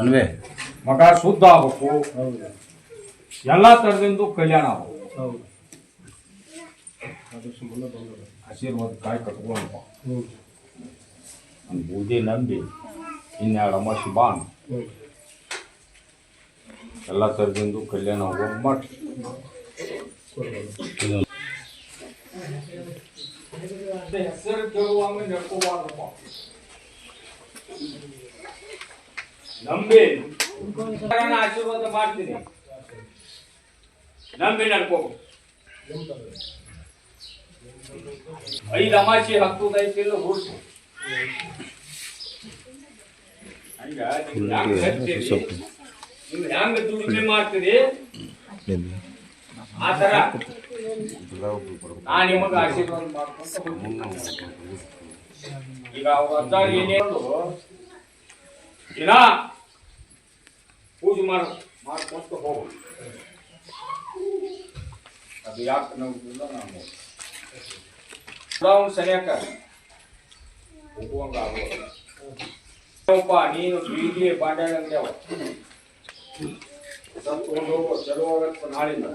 ಅನ್ವೇ ಮಗ ಶುದ್ಧ ಆಗ್ಬೇಕು. ಹೌದು ಎಲ್ಲ ಥರದಿಂದ ಕಲ್ಯಾಣ ಆಗ್ಬೇಕು. ಹೌದು ಅದು ಸುಮ್ಮನೆ ಬಂದದ ಆಶೀರ್ವಾದ ಕಾಯಿ ನನ್ನ ಬೂದಿ ನಂಬಿ ಇನ್ನೆರಡು ಅಮಾಸಿ ಬಾನ್ ಎಲ್ಲ ಥರದಿಂದ ಕಲ್ಯಾಣ ಆಗೋ ಮಟ್ ಕೊಡ್ಬೋದು ಹೆಸರು ಕೇಳುವಂಗ ನಡ್ಕೋಬಾರ್ದಪ್ಪ. ನಂಬಿ ಆಶೀರ್ವಾದ ಮಾಡ್ತೀನಿ. ನಂಬಿ ನಡ್ಕೋ. ಐದು ಅಮಾಸಿ ಹತ್ತದೈತಿಲ್ಲ ಹುಡ್ಸು ಹಂಗ? ನೀವು ಹೆಂಗ ದುಡಿಮೆ ಮಾಡ್ತೀರಿ? ಆ ಥರ. ನಾ ನಿಮಗೆ ಆಶೀರ್ವಾದ ಮಾಡ್ಕೊಂತ ಹೋಗ್ತೀನಿ. ಈಗ ಅವ್ರ ಅಜ್ಜ ಏನೇನು ದಿನ ಪೂಜೆ ಮಾಡ ಮಾಡ್ಕೊಂತ ಹೋಗು ಅದು ಯಾಕೆ ನಾವು ಇಲ್ಲ ನಾವು ಅವ್ನು ಸರಿಯಾಕ ಹೋಗುವಂಗ ಆಗೋಲ್ಲ ನೀನು ಬೀದಿ ಬಾಂಡ್ಯಾಗ ಅಂದ್ಯಾವ ತಗೊಂಡು ಹೋಗು ಚಲೋ ಆಗತ್ತ ನಾಳಿಂದ.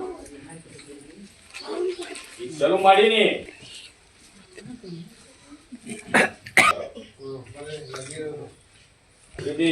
ಈಗ ಚಲೋ ಮಾಡೀನಿ. ಬೀದಿ.